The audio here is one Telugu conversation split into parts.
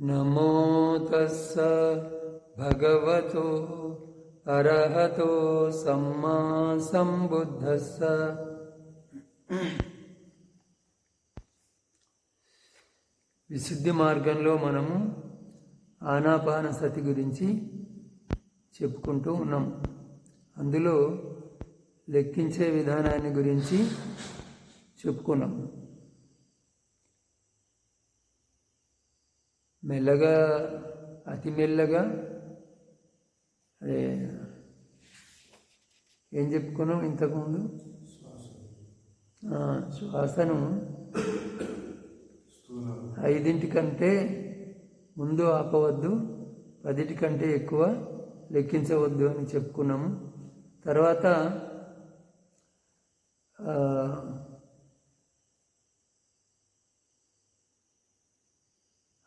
నమో తస్స భగవతో అర్హతో సమ్మా సంబుద్ధస్స. విశుద్ధి మార్గంలో మనము ఆనాపాన సతి గురించి చెప్పుకుంటూ ఉన్నాం. అందులో లెక్కించే విధానాన్ని గురించి చెప్పుకున్నాం. మెల్లగా అతి మెల్లగా అదే ఏం చెప్పుకున్నాం ఇంతకుముందు? శ్వాసను శ్వాసను ఐదింటికంటే ముందు ఆపవద్దు పదింటికంటే ఎక్కువ లెక్కించవద్దు అని చెప్పుకున్నాము. తర్వాత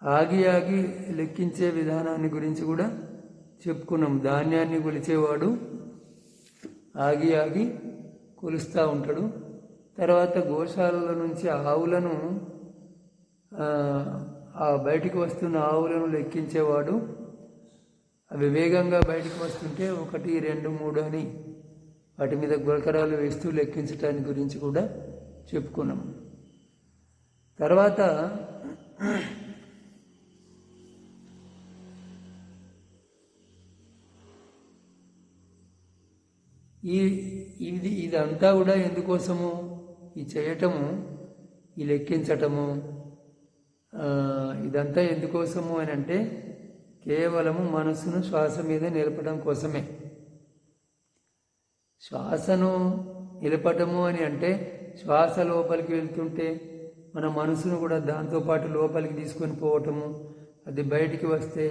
ఆగి ఆగి లెక్కించే విధానాన్ని గురించి కూడా చెప్పుకున్నాం. ధాన్యాన్ని కొలిచేవాడు ఆగి ఆగి కొలుస్తూ ఉంటాడు. తర్వాత గోశాలల నుంచి ఆవులను ఆ, బయటికి వస్తున్న ఆవులను లెక్కించేవాడు. అవి వేగంగా బయటకు వస్తుంటే ఒకటి రెండు మూడు అని వాటి మీద గులకరాలు వేస్తూ లెక్కించటానికి గురించి కూడా చెప్పుకున్నాం. తర్వాత ఈ ఇది ఇదంతా కూడా ఎందుకోసము? ఈ చేయటము ఈ లెక్కించటము ఇదంతా ఎందుకోసము అని అంటే కేవలము మనసును శ్వాస మీద నిలపడం కోసమే. శ్వాసను నిలపటము అని అంటే శ్వాస లోపలికి వెళ్తుంటే మన మనసును కూడా దాంతోపాటు లోపలికి తీసుకొని పోవటము అది బయటికి వస్తే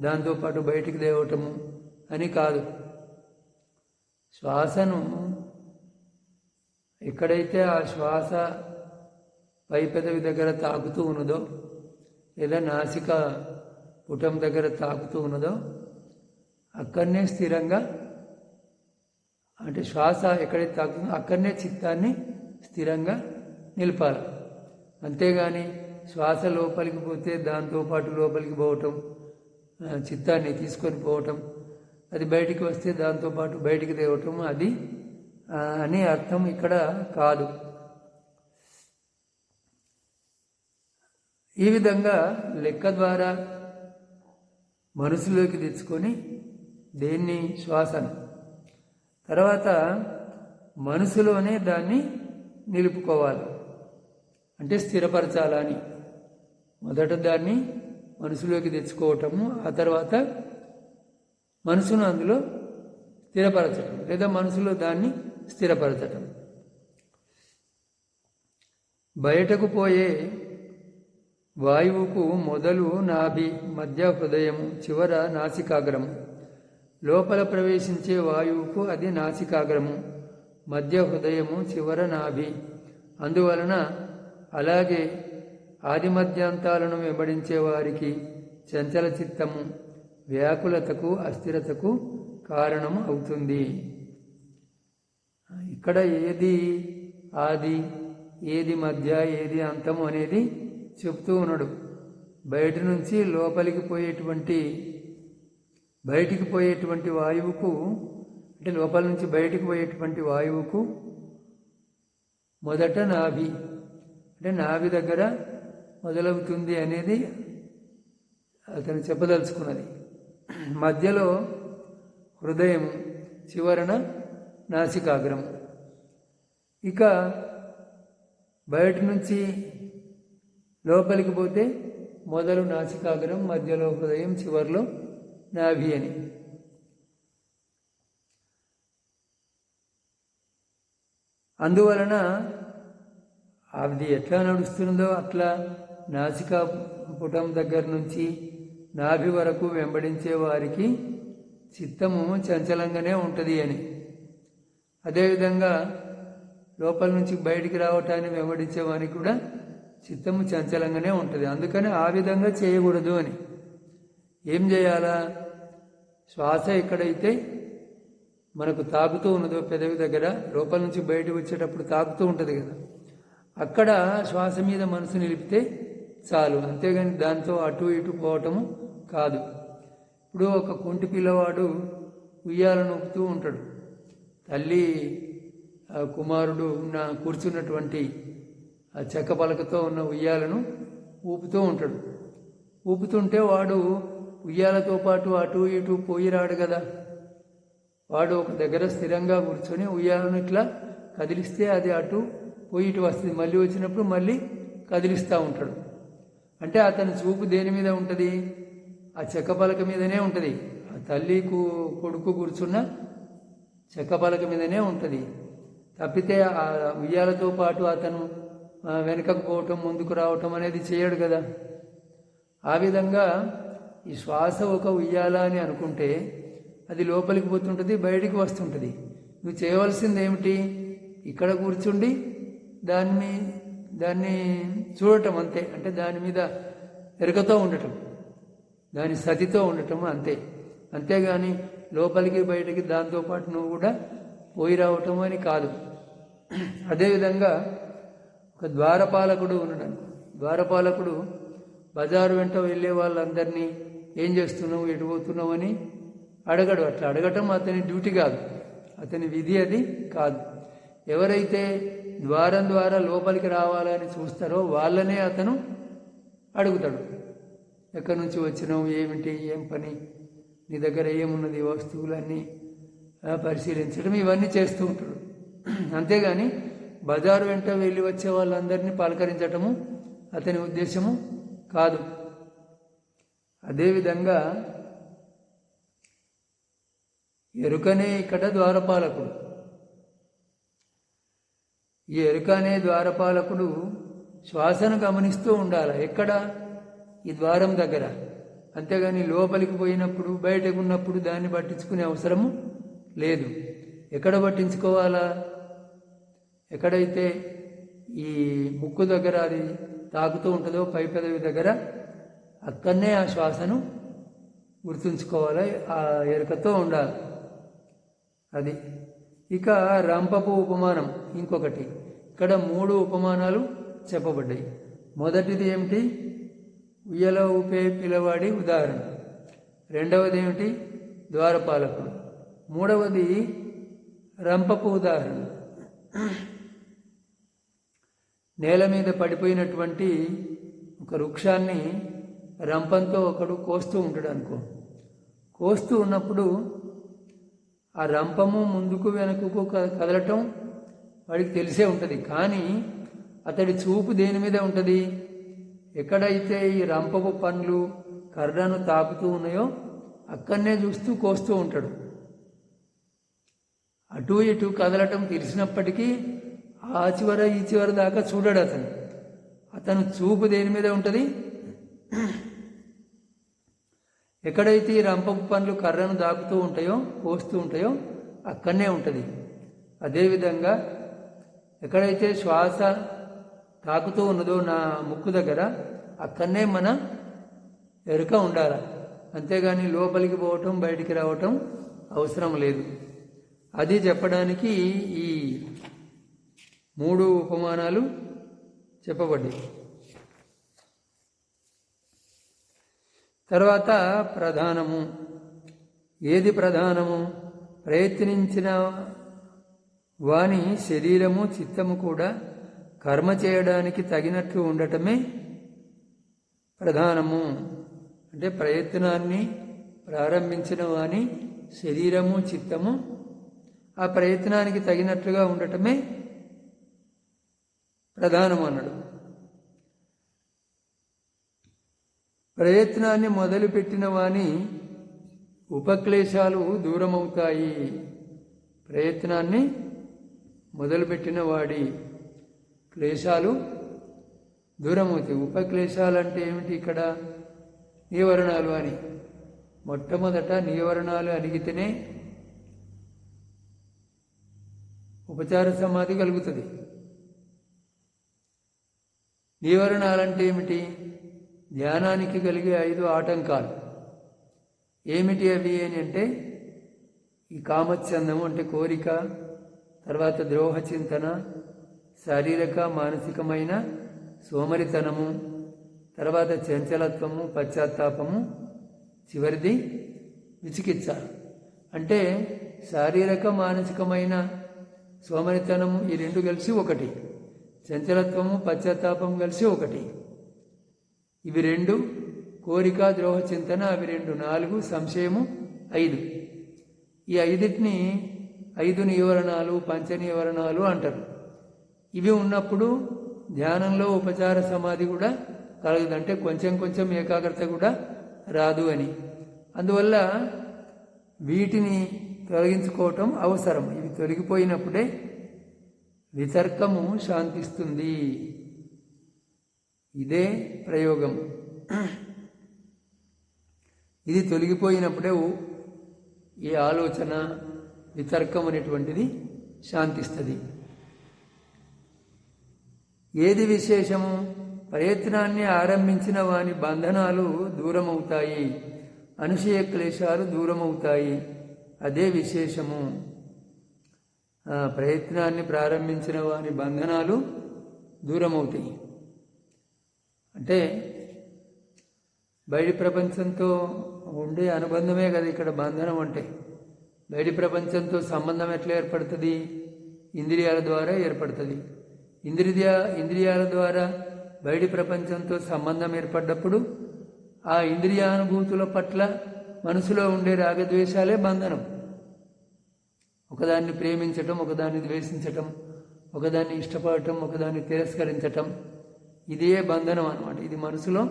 దాంతోపాటు బయటికి తేవటము అని కాదు. శ్వాసను ఎక్కడైతే ఆ శ్వాస పై పెదవి దగ్గర తాకుతూ ఉన్నదో లేదా నాసిక పుటం దగ్గర తాకుతూ ఉన్నదో అక్కడనే స్థిరంగా అంటే శ్వాస ఎక్కడైతే తాకుతుందో అక్కడనే చిత్తాన్ని స్థిరంగా నిలపాలి. అంతేగాని శ్వాస లోపలికి పోతే దాంతోపాటు లోపలికి పోవటం చిత్తాన్ని తీసుకొని పోవటం అది బయటికి వస్తే దాంతోపాటు బయటికి తేవటం అది అనే అర్థం ఇక్కడ కాదు. ఈ విధంగా లెక్క ద్వారా మనసులోకి తెచ్చుకొని దేన్ని శ్వాసను. తర్వాత మనసులోనే దాన్ని నిలుపుకోవాలి. అంటే స్థిరపరచాలని. మొదట దాన్ని మనసులోకి తెచ్చుకోవటము ఆ తర్వాత మనసును అందులో స్థిరపరచటం లేదా మనసులో దాన్ని స్థిరపరచటం. బయటకు పోయే వాయువుకు మొదలు నాభి మధ్య హృదయము చివర నాసికాగ్రము. లోపల ప్రవేశించే వాయువుకు అది నాసికాగ్రము మధ్య హృదయము చివర నాభి. అందువలన అలాగే ఆది మధ్యాంతాలను వెంబడించే వారికి చంచల చిత్తము వ్యాకులతకు అస్థిరతకు కారణం అవుతుంది. ఇక్కడ ఏది ఆది ఏది మధ్య ఏది అంతము అనేది చెప్తూ ఉన్నాడు. బయట నుంచి లోపలికి పోయేటువంటి బయటికి పోయేటువంటి వాయువుకు అంటే లోపల నుంచి బయటికి పోయేటువంటి వాయువుకు మొదట నాభి అంటే నాభి దగ్గర మొదలవుతుంది అనేది అతను చెప్పదలుచుకున్నది. మధ్యలో హృదయము చివరన నాసికాగ్రం ఇక బయట నుంచి లోపలికి పోతే మొదలు నాసికాగ్రం మధ్యలో హృదయం చివరిలో నాభి అని. అందువలన అది ఎట్లా నడుస్తుందో అట్లా నాసికా పుటం దగ్గర నుంచి నాభి వరకు వెంబడించే వారికి చిత్తము చంచలంగానే ఉంటుంది అని. అదేవిధంగా లోపల నుంచి బయటికి రావటాన్ని వెంబడించే వారికి కూడా చిత్తము చంచలంగానే ఉంటుంది. అందుకని ఆ విధంగా చేయకూడదు అని. ఏం చేయాలా? శ్వాస ఎక్కడైతే మనకు తాకుతూ ఉన్నదో పెదవి దగ్గర లోపల నుంచి బయట వచ్చేటప్పుడు తాకుతూ ఉంటుంది కదా అక్కడ శ్వాస మీద మనసు నిలిపితే చాలు. అంతేగాని దాంతో అటు ఇటు పోవటము కాదు. ఇప్పుడు ఒక కుంటి పిల్లవాడు ఉయ్యాల నొప్పుతూ ఉంటాడు. తల్లి ఆ కుమారుడు ఉన్న కూర్చున్నటువంటి ఆ చెక్క పలకతో ఉన్న ఉయ్యాలను ఊపుతూ ఉంటాడు. ఊపుతుంటే వాడు ఉయ్యాలతో పాటు అటు ఇటు పోయి రాడు కదా. వాడు ఒక దగ్గర స్థిరంగా కూర్చొని ఉయ్యాలను ఇట్లా కదిలిస్తే అది అటు పోయి ఇటు వస్తుంది. మళ్ళీ వచ్చినప్పుడు మళ్ళీ కదిలిస్తూ ఉంటాడు. అంటే అతని చూపు దేని మీద ఉంటుంది? ఆ చెక్క పలక మీదనే ఉంటుంది. ఆ తల్లి కొడుకు కూర్చున్న చెక్క పలక మీదనే ఉంటుంది. తప్పితే ఆ ఉయ్యాలతో పాటు అతను వెనకకు పోవటం ముందుకు రావటం అనేది చేయడు కదా. ఆ విధంగా ఈ శ్వాస ఒక ఉయ్యాల అని అనుకుంటే అది లోపలికి పోతుంటుంది బయటికి వస్తుంటుంది. నువ్వు చేయవలసింది ఏమిటి? ఇక్కడ కూర్చుండి దాన్ని దాన్ని చూడటం అంతే. అంటే దాని మీద ఎరుకతో ఉండటం. దాని సతితో ఉండటం అంతే. అంతేగాని లోపలికి బయటికి దాంతోపాటు నువ్వు కూడా పోయి రావటం అని కాదు. అదేవిధంగా ఒక ద్వారపాలకుడు ఉన్నాడు. ద్వారపాలకుడు బజారు వెంట వెళ్ళే వాళ్ళందరినీ ఏం చేస్తున్నావు ఎటు పోతున్నావు అని అడగడు. అట్లా అడగటం అతని డ్యూటీ కాదు. అతని విధి అది కాదు. ఎవరైతే ద్వారం ద్వారా లోపలికి రావాలని చూస్తారో వాళ్ళనే అతను అడుగుతాడు. ఎక్కడి నుంచి వచ్చినావు ఏమిటి ఏం పని? నీ దగ్గర ఏమున్నది వస్తువులన్నీ? పరిశీలించడం ఇవన్నీ చేస్తూ ఉంటాడు. అంతేగాని బజారు వెంట వెళ్ళి వచ్చే వాళ్ళందరినీ పలకరించటము అతని ఉద్దేశము కాదు. అదేవిధంగా ఎరుకనే ఇక్కడ ద్వారపాలకుడు. ఈ ఎరుక అనే ద్వారపాలకుడు శ్వాసను గమనిస్తూ ఉండాలి? ఎక్కడ? ఈ ద్వారం దగ్గర. అంతేగాని లోపలికి పోయినప్పుడు బయటకు ఉన్నప్పుడు దాన్ని పట్టించుకునే అవసరము లేదు. ఎక్కడ పట్టించుకోవాలా? ఎక్కడైతే ఈ ముక్కు దగ్గర అది తాకుతూ ఉంటుందో పై పెదవి దగ్గర అక్కడనే ఆ శ్వాసను గుర్తుంచుకోవాలి ఆ ఎరుకతో ఉండాలి. అది. ఇక రంపపు ఉపమానం ఇంకొకటి. ఇక్కడ మూడు ఉపమానాలు చెప్పబడ్డాయి. మొదటిది ఏమిటి? ఉయ్యల ఊపే పిల్లవాడి ఉదాహరణ. రెండవది ఏమిటి? ద్వారపాలకుడు. మూడవది రంపపు ఉదాహరణ. నేల మీద పడిపోయినటువంటి ఒక వృక్షాన్ని రంపంతో ఒకడు కోస్తూ ఉంటాడు అనుకో. కోస్తూ ఉన్నప్పుడు ఆ రంపము ముందుకు వెనుకకు కదలటం వాడికి తెలిసే ఉంటుంది. కానీ అతడి చూపు దేని మీద ఉంటుంది? ఎక్కడైతే ఈ రంపపు పండ్లు కర్రను తాకుతూ ఉన్నాయో అక్కడనే చూస్తూ కోస్తూ ఉంటాడు. అటు ఇటు కదలటం తెలిసినప్పటికీ ఆ చివర ఈ చివర దాకా చూడడు అతను. అతను చూపు దేని మీద ఉంటుంది? ఎక్కడైతే ఈ రంపపు పండ్లు కర్రను దాకుతూ ఉంటాయో కోస్తూ ఉంటాయో అక్కడనే ఉంటుంది. అదేవిధంగా ఎక్కడైతే శ్వాస తాకుతూ ఉన్నదో నా ముక్కు దగ్గర అక్కడనే మన ఎరుక ఉండాలి. అంతేగాని లోపలికి పోవటం బయటికి రావటం అవసరం లేదు. అది చెప్పడానికి ఈ మూడు ఉపమానాలు చెప్పబడ్డాయి. తర్వాత ప్రధానము. ఏది ప్రధానము? ప్రయత్నించిన వాని శరీరము చిత్తము కూడా కర్మ చేయడానికి తగినట్లు ఉండటమే ప్రధానము. అంటే ప్రయత్నాన్ని ప్రారంభించిన వాని శరీరము చిత్తము ఆ ప్రయత్నానికి తగినట్లుగా ఉండటమే ప్రధానం అన్నాడు. ప్రయత్నాన్ని మొదలుపెట్టిన వాని ఉపక్లేశాలు దూరమవుతాయి. ప్రయత్నాన్ని మొదలుపెట్టిన వాడి క్లేశాలు దూరమవుతాయి. ఉపక్లేశాలు అంటే ఏమిటి ఇక్కడ? నివరణాలు అని. మొట్టమొదట నివరణాలు అడిగితేనే ఉపచార సమాధి కలుగుతుంది. నీవరణాలంటే ఏమిటి? ధ్యానానికి కలిగే ఐదు ఆటంకాలు. ఏమిటి అవి అని అంటే ఈ కామచ్ఛందము అంటే కోరిక తర్వాత ద్రోహ చింతన శారీరక మానసికమైన సోమరితనము తర్వాత చంచలత్వము పశ్చాత్తాపము చివరిది విచికిత్స. అంటే శారీరక మానసికమైన సోమరితనము ఈ రెండు కలిసి ఒకటి. చంచలత్వము పశ్చాత్తాపం కలిసి ఒకటి. ఇవి రెండు కోరిక ద్రోహ చింతన అవి రెండు నాలుగు సంశయము ఐదు. ఈ ఐదిటిని ఐదు నివరణాలు పంచ నివరణాలు అంటారు. ఇవి ఉన్నప్పుడు ధ్యానంలో ఉపచార సమాధి కూడా కలగదు అంటే కొంచెం కొంచెం ఏకాగ్రత కూడా రాదు అని. అందువల్ల వీటిని తొలగించుకోవటం అవసరం. ఇవి తొలగిపోయినప్పుడే వితర్కము శాంతిస్తుంది. ఇదే ప్రయోగం. ఇది తొలగిపోయినప్పుడే ఈ ఆలోచన వితర్కం అనేటువంటిది శాంతిస్తుంది. ఏది విశేషము? ప్రయత్నాన్ని ఆరంభించిన వాని బంధనాలు దూరమవుతాయి. అనుషయ క్లేశాలు దూరమవుతాయి. అదే విశేషము. ప్రయత్నాన్ని ప్రారంభించిన వాని బంధనాలు దూరమవుతాయి. అంటే బయటి ప్రపంచంతో ఉండే అనుబంధమే కదా ఇక్కడ బంధనం అంటే. బయటి ప్రపంచంతో సంబంధం ఎట్లా ఏర్పడుతుంది? ఇంద్రియాల ద్వారా ఏర్పడుతుంది. ఇంద్రియ ఇంద్రియాల ద్వారా బయటి ప్రపంచంతో సంబంధం ఏర్పడ్డప్పుడు ఆ ఇంద్రియానుభూతుల పట్ల మనసులో ఉండే రాగద్వేషాలే బంధనం. ఒకదాన్ని ప్రేమించటం ఒకదాన్ని ద్వేషించటం ఒకదాన్ని ఇష్టపడటం ఒకదాన్ని తిరస్కరించటం ఇదే బంధనం అనమాట ఇది మనసులో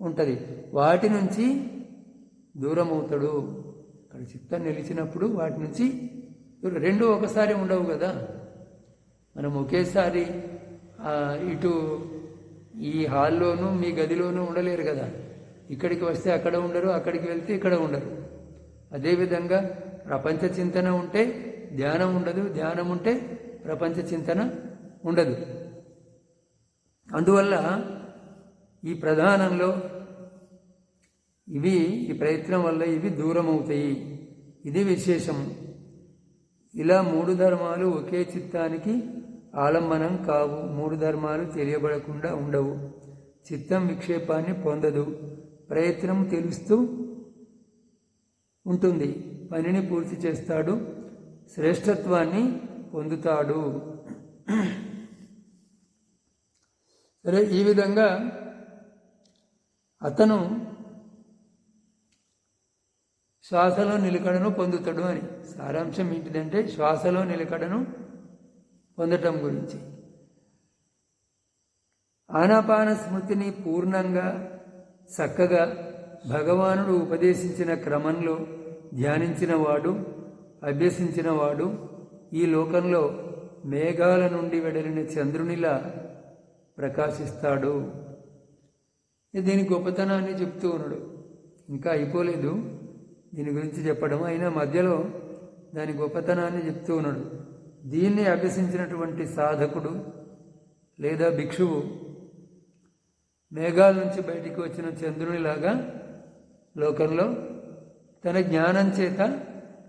ఉంటుంది. వాటి నుంచి దూరం అవుతాడు అక్కడ చిత్తం నిలిచినప్పుడు వాటి నుంచి రెండు ఒకసారి ఉండవు కదా. మనం ఒకేసారి ఇటు ఈ హాల్లోనూ మీ గదిలోనూ ఉండలేరు కదా. ఇక్కడికి వస్తే అక్కడ ఉండరు అక్కడికి వెళ్తే ఇక్కడ ఉండరు. అదేవిధంగా ప్రపంచ చింతన ఉంటే ధ్యానం ఉండదు ధ్యానం ఉంటే ప్రపంచ చింతన ఉండదు. అందువల్ల ఈ ప్రధానంలో ఇవి ఈ ప్రయత్నం వల్ల ఇవి దూరం అవుతాయి ఇది విశేషం. ఇలా మూడు ధర్మాలు ఒకే చిత్తానికి ఆలంబనం కావు. మూడు ధర్మాలు తెలియబడకుండా ఉండవు. చిత్తం విక్షేపాన్ని పొందదు. ప్రయత్నం తెలుస్తూ ఉంటుంది. పనిని పూర్తి చేస్తాడు. శ్రేష్టత్వాన్ని పొందుతాడు. సరే ఈ విధంగా అతను శ్వాసలో నిలకడను పొందుతాడు అని. సారాంశం ఏంటిదంటే శ్వాసలో నిలకడను పొందటం గురించి. ఆనాపాన స్మృతిని పూర్ణంగా చక్కగా భగవానుడు ఉపదేశించిన క్రమంలో ధ్యానించినవాడు అభ్యసించినవాడు ఈ లోకంలో మేఘాల నుండి వెడలిన చంద్రునిలా ప్రకాశిస్తాడు. దీని గొప్పతనాన్ని చెప్తూ ఉన్నాడు. ఇంకా అయిపోలేదు. దీని గురించి చెప్పడం అయినా మధ్యలో దాని గొప్పతనాన్ని చెప్తూ ఉన్నాడు. దీన్ని అభ్యసించినటువంటి సాధకుడు లేదా భిక్షువు మేఘాల నుంచి బయటికి వచ్చిన చంద్రునిలాగా లోకంలో తన జ్ఞానం చేత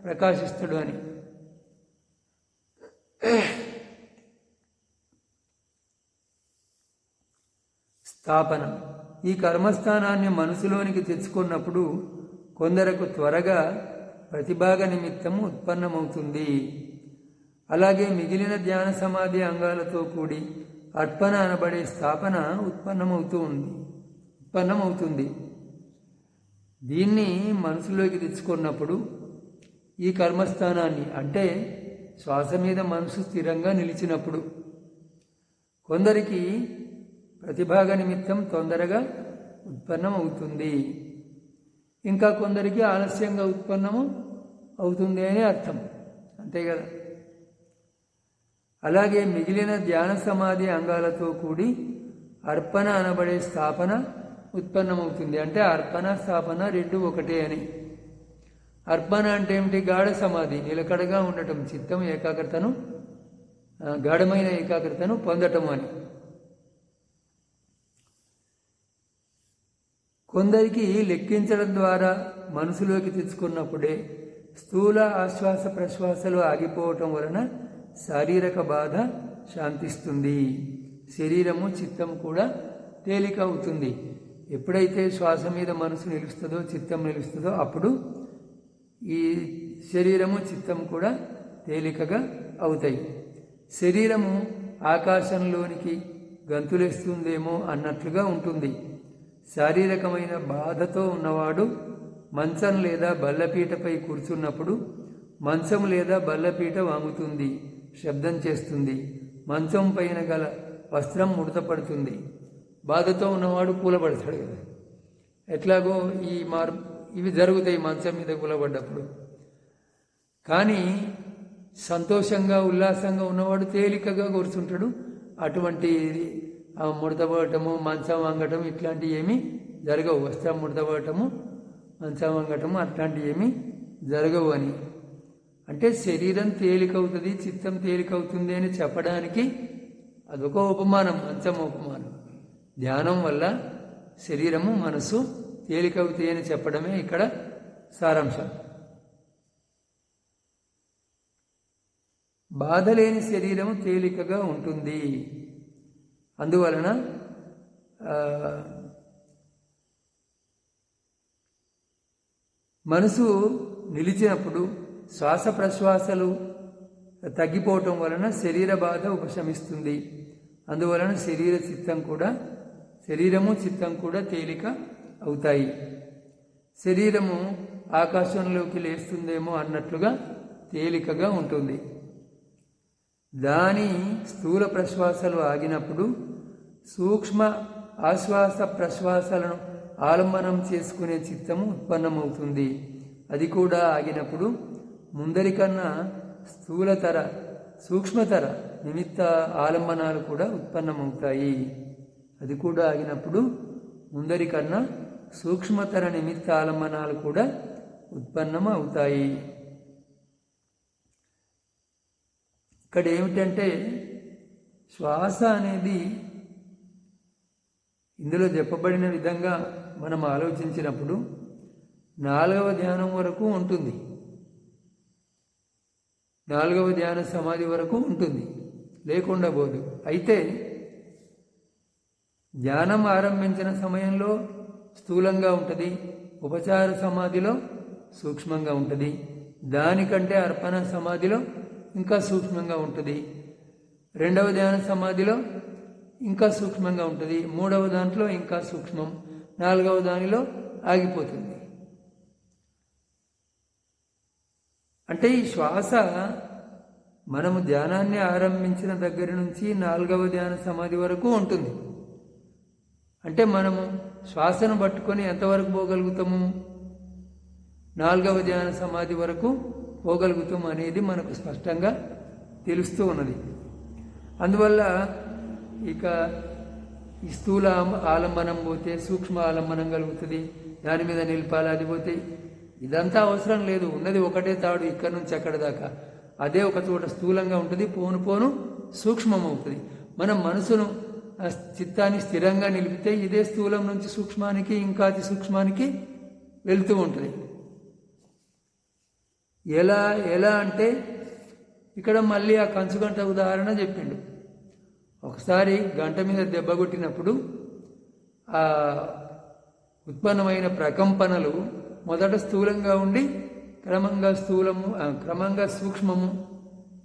ప్రకాశిస్తాడు అని. స్థాపన. ఈ కర్మస్థానాన్ని మనసులోనికి తెచ్చుకున్నప్పుడు కొందరకు త్వరగా ప్రతిభాగ నిమిత్తం ఉత్పన్నమవుతుంది. అలాగే మిగిలిన ధ్యాన సమాధి అంగాలతో కూడి అర్పణ అనబడే స్థాపన ఉత్పన్నమవుతూ ఉంది. ఉత్పన్నమవుతుంది. దీన్ని మనసులోకి తెచ్చుకున్నప్పుడు ఈ కర్మస్థానాన్ని అంటే శ్వాస మీద మనసు స్థిరంగా నిలిచినప్పుడు కొందరికి ప్రతిభాగ నిమిత్తం తొందరగా ఉత్పన్నం అవుతుంది ఇంకా కొందరికి ఆలస్యంగా ఉత్పన్నము అవుతుంది అని అర్థం. అంతే కదా? అలాగే మిగిలిన ధ్యాన సమాధి అంగాలతో కూడి అర్పణ అనబడే స్థాపన ఉత్పన్నమవుతుంది. అంటే అర్పణ స్థాపన రెండు ఒకటే అని. అర్పణ అంటే ఏమిటి? గాఢ సమాధి నిలకడగా ఉండటం చిత్తం ఏకాగ్రతను గాఢమైన ఏకాగ్రతను పొందటం అని. కొందరికి లెక్కించడం ద్వారా మనసులోకి తెచ్చుకున్నప్పుడే స్థూల ఆశ్వాస ప్రశ్వాసలు ఆగిపోవటం వలన శారీరక బాధ శాంతిస్తుంది. శరీరము చిత్తం కూడా తేలిక అవుతుంది ఎప్పుడైతే శ్వాస మీద మనసు నిలుస్తుందో చిత్తం నిలుస్తుందో అప్పుడు ఈ శరీరము చిత్తం కూడా తేలికగా అవుతాయి. శరీరము ఆకాశంలోనికి గంతులేస్తుందేమో అన్నట్లుగా ఉంటుంది. శారీరకమైన బాధతో ఉన్నవాడు మంచం లేదా బల్లపీటపై కూర్చున్నప్పుడు మంచం లేదా బల్లపీట వాముతుంది శబ్దం చేస్తుంది. మంచం పైన గల వస్త్రం ముడతపడుతుంది. బాధతో ఉన్నవాడు కూలబడతాడు కదా. ఎట్లాగో ఈ మార్ ఇవి జరుగుతాయి మంచం మీద కూలబడ్డప్పుడు. కానీ సంతోషంగా ఉల్లాసంగా ఉన్నవాడు తేలికగా కూర్చుంటాడు. అటువంటి ఆ మంచం వంగటం ఇట్లాంటివి ఏమీ జరగవు. వస్త్రం ముడతపడటము మంచం వంగటము అట్లాంటివి ఏమీ జరగవు అని. అంటే శరీరం తేలికవుతుంది చిత్తం తేలికవుతుంది అని చెప్పడానికి అదొక ఉపమానం మంచం ఉపమానం. ధ్యానం వల్ల శరీరము మనసు తేలికవుతాయి అని చెప్పడమే ఇక్కడ సారాంశం. బాధ లేని శరీరం తేలికగా ఉంటుంది. అందువలన మనసు నిలిచినప్పుడు శ్వాస ప్రశ్వాసలు తగ్గిపోవటం వలన శరీర బాధ ఉపశమిస్తుంది. అందువలన శరీర చిత్తం కూడా శరీరము చిత్తం కూడా తేలిక అవుతాయి. శరీరము ఆకాశంలోకి లేస్తుందేమో అన్నట్లుగా తేలికగా ఉంటుంది. దాని స్థూల ప్రశ్వాసలు ఆగినప్పుడు సూక్ష్మ ఆశ్వాస ప్రశ్వాసలను ఆలంబనం చేసుకునే చిత్తము ఉత్పన్నమవుతుంది. అది కూడా ఆగినప్పుడు ముందరికన్నా స్థూలతర సూక్ష్మతర నిమిత్త ఆలంబనాలు కూడా ఉత్పన్నమవుతాయి. అది కూడా ఆగినప్పుడు ముందరికన్నా సూక్ష్మతర నిమిత్త ఆలంబనాలు కూడా ఉత్పన్నం అవుతాయి ఇక్కడ ఏమిటంటే శ్వాస అనేది ఇందులో చెప్పబడిన విధంగా మనం ఆలోచించినప్పుడు నాలుగవ ధ్యానం వరకు ఉంటుంది. నాలుగవ ధ్యాన సమాధి వరకు ఉంటుంది. లేకుండా పోదు. అయితే ధ్యానం ఆరంభించిన సమయంలో స్థూలంగా ఉంటుంది. ఉపచార సమాధిలో సూక్ష్మంగా ఉంటుంది. దానికంటే అర్పణ సమాధిలో ఇంకా సూక్ష్మంగా ఉంటుంది. రెండవ ధ్యాన సమాధిలో ఇంకా సూక్ష్మంగా ఉంటుంది. మూడవ దాంట్లో ఇంకా సూక్ష్మం. నాలుగవ దానిలో ఆగిపోతుంది. అంటే ఈ శ్వాస మనము ధ్యానాన్ని ఆరంభించిన దగ్గర నుంచి నాలుగవ ధ్యాన సమాధి వరకు ఉంటుంది. అంటే మనము శ్వాసను పట్టుకొని ఎంతవరకు పోగలుగుతాము? నాలుగవ ధ్యాన సమాధి వరకు పోగలుగుతాం అనేది మనకు స్పష్టంగా తెలుస్తూ ఉన్నది. అందువల్ల ఇక ఈ స్థూల ఆలంబనం పోతే సూక్ష్మ ఆలంబనం కలుగుతుంది దాని మీద నిలిపాలి అది పోతే ఇదంతా అవసరం లేదు. ఉన్నది ఒకటే తాడు ఇక్కడి నుంచి అక్కడ దాకా. అదే ఒక చోట స్థూలంగా ఉంటుంది పోను పోను సూక్ష్మం అవుతుంది మనం మనసును చిత్తాన్ని స్థిరంగా నిలిపితే ఇదే స్థూలం నుంచి సూక్ష్మానికి ఇంకా అతి సూక్ష్మానికి వెళ్తూ ఉంటుంది. ఎలా ఎలా అంటే ఇక్కడ మళ్ళీ ఆ కంచుగంట ఉదాహరణ చెప్పిండు. ఒకసారి గంట మీద దెబ్బ కొట్టినప్పుడు ఆ ఉత్పన్నమైన ప్రకంపనలు మొదట స్థూలంగా ఉండి క్రమంగా స్థూలము క్రమంగా సూక్ష్మము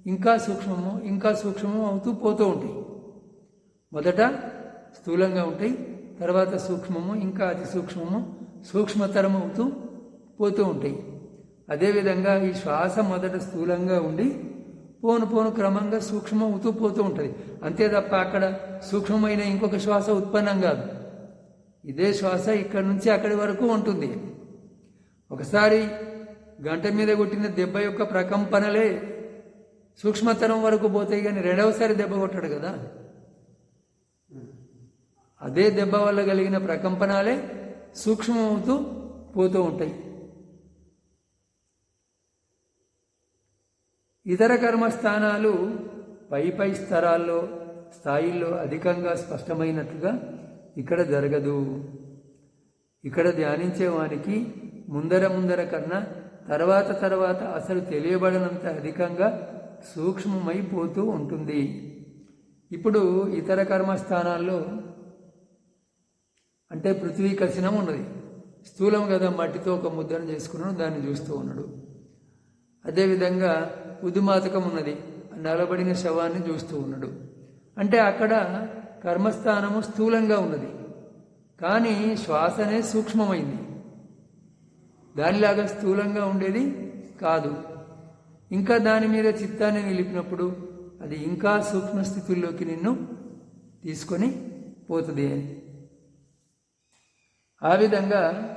ఇంకా సూక్ష్మము ఇంకా సూక్ష్మము అవుతూ పోతూ ఉంటాయి. మొదట స్థూలంగా ఉంటాయి తర్వాత సూక్ష్మము ఇంకా అతి సూక్ష్మము సూక్ష్మతరం అవుతూ పోతూ ఉంటాయి. అదేవిధంగా ఈ శ్వాస మొదట స్థూలంగా ఉండి పోను పోను క్రమంగా సూక్ష్మం అవుతూ పోతూ ఉంటుంది. అంతే తప్ప అక్కడ సూక్ష్మమైన ఇంకొక శ్వాస ఉత్పన్నం కాదు. ఇదే శ్వాస ఇక్కడి నుంచి అక్కడి వరకు ఉంటుంది. ఒకసారి గంట మీద కొట్టిన దెబ్బ యొక్క ప్రకంపనలే సూక్ష్మతరం వరకు పోతాయి కానీ రెండవసారి దెబ్బ కొట్టాడు కదా. అదే దెబ్బ వల్ల కలిగిన ప్రకంపనాలే సూక్ష్మమవుతూ పోతూ ఉంటాయి. ఇతర కర్మస్థానాలు పై పై స్థరాల్లో స్థాయిల్లో అధికంగా స్పష్టమైనట్లుగా ఇక్కడ జరగదు. ఇక్కడ ధ్యానించేవానికి ముందర ముందర కన్నా తర్వాత తర్వాత అసలు తెలియబడనంత అధికంగా సూక్ష్మమైపోతూ ఉంటుంది. ఇప్పుడు ఇతర కర్మస్థానాల్లో అంటే పృథ్వీ కసినం ఉన్నది. స్థూలం కదా మట్టితో ఒక ముద్రను చేసుకున్నాడు దాన్ని చూస్తూ ఉన్నాడు. అదేవిధంగా ఉదుమాతకం ఉన్నది. నలబడిన శవాన్ని చూస్తూ ఉన్నాడు. అంటే అక్కడ కర్మస్థానము స్థూలంగా ఉన్నది. కానీ శ్వాసనే సూక్ష్మమైంది. దానిలాగా స్థూలంగా ఉండేది కాదు. ఇంకా దాని మీద చిత్తాన్ని నిలిపినప్పుడు అది ఇంకా సూక్ష్మ స్థితుల్లోకి నిన్ను తీసుకొని పోతుంది. అని ఆ విధంగా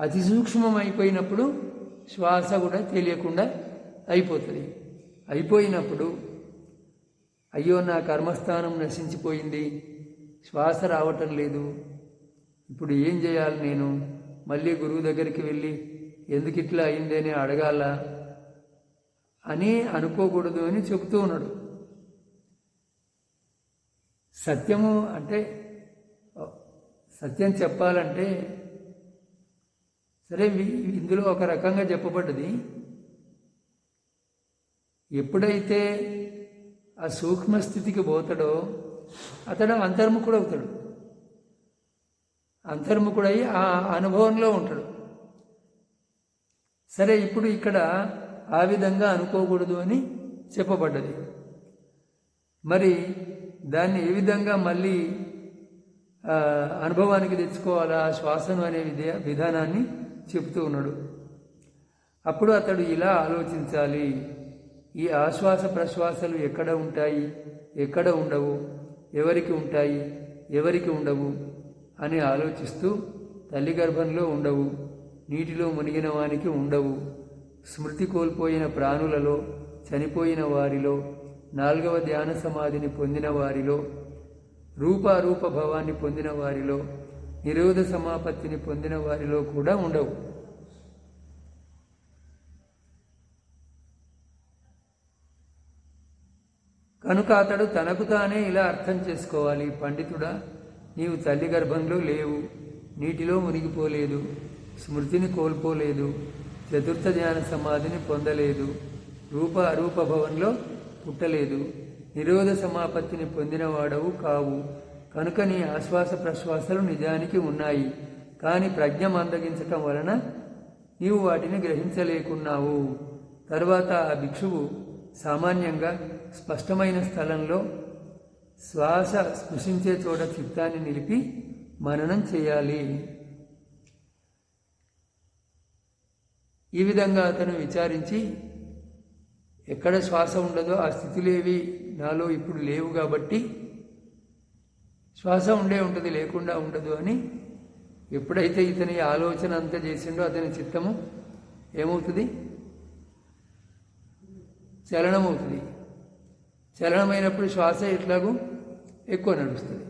అతి సూక్ష్మం అయిపోయినప్పుడు శ్వాస కూడా తెలియకుండా అయిపోతుంది. అయిపోయినప్పుడు అయ్యో నా కర్మస్థానం నశించిపోయింది శ్వాస రావటం లేదు ఇప్పుడు ఏం చేయాలి నేను? మళ్ళీ గురువు దగ్గరికి వెళ్ళి ఎందుకు ఇట్లా అయింది? అని అడగాల? అని అనుకోకూడదు అని చెబుతూ ఉన్నాడు. సత్యము అంటే సత్యం చెప్పాలంటే సరే వి- ఇందులో ఒక రకంగా చెప్పబడ్డది. ఎప్పుడైతే ఆ సూక్ష్మ స్థితికి పోతాడో అతడు అంతర్ముఖుడు అవుతాడు. అంతర్ముఖుడై ఆ అనుభవంలో ఉంటాడు. సరే ఇప్పుడు ఇక్కడ ఆ విధంగా అనుకోకూడదు అని చెప్పబడ్డది. మరి దాన్ని ఏ విధంగా మళ్ళీ అనుభవానికి తెచ్చుకోవాలా? ఆ శ్వాసను అనే విధ విధానాన్ని చెప్తూ ఉన్నాడు. అప్పుడు అతడు ఇలా ఆలోచించాలి. ఈ ఆశ్వాస ప్రశ్వాసలు ఎక్కడ ఉంటాయి? ఎక్కడ ఉండవు? ఎవరికి ఉంటాయి? ఎవరికి ఉండవు? అని ఆలోచిస్తూ తల్లి గర్భంలో ఉండవు. నీటిలో మునిగిన వానికి ఉండవు. స్మృతి కోల్పోయిన ప్రాణులలో చనిపోయిన వారిలో నాలుగవ ధ్యాన సమాధిని పొందిన వారిలో రూపారూప భవాన్ని పొందిన వారిలో నిరోధ సమాపత్తిని పొందిన వారిలో కూడా ఉండవు. కనుక అతడు తనకు తానే ఇలా అర్థం చేసుకోవాలి. పండితుడా నీవు తల్లి గర్భంలో లేవు నీటిలో మునిగిపోలేదు స్మృతిని కోల్పోలేదు చతుర్థ ధ్యాన సమాధిని పొందలేదు రూప అరూప భవంలో పుట్టలేదు నిరోధ సమాపత్తిని పొందినవాడవు కావు. కనుక నీ ఆశ్వాస ప్రశ్వాసలు నిజానికి ఉన్నాయి. కానీ ప్రజ్ఞ మందగించటం వలన నీవు వాటిని గ్రహించలేకున్నావు. తరువాత ఆ భిక్షువు సామాన్యంగా స్పష్టమైన స్థలంలో శ్వాస స్పృశించే చోట చిత్తాన్ని నిలిపి మననం చేయాలి. ఈ విధంగా అతను విచారించి ఎక్కడ శ్వాస ఉండదో ఆ స్థితులేవి నాలో ఇప్పుడు లేవు కాబట్టి శ్వాస ఉండే ఉంటుంది లేకుండా ఉండదు అని ఎప్పుడైతే ఇతని ఆలోచన అంతా చేసిండో అతని చిత్తము ఏమవుతుంది? చలనమవుతుంది. చలనమైనప్పుడు శ్వాస ఎట్లాగూ ఎక్కువ నడుస్తుంది.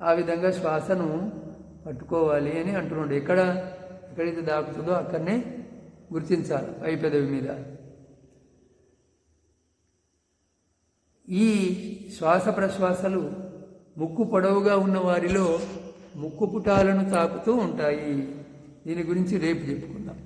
ఆ విధంగా శ్వాసను పట్టుకోవాలి అని అంటున్నాడు. ఎక్కడ ఎక్కడైతే దాకుతుందో అక్కడనే గుర్తించాలి పై పెదవి మీద. ఈ శ్వాస ప్రశ్వాసలు ముక్కు పొడవుగా ఉన్న వారిలో ముక్కు పుటాలను తాకుతూ ఉంటాయి. దీని గురించి రేపు చెప్పుకుందాం.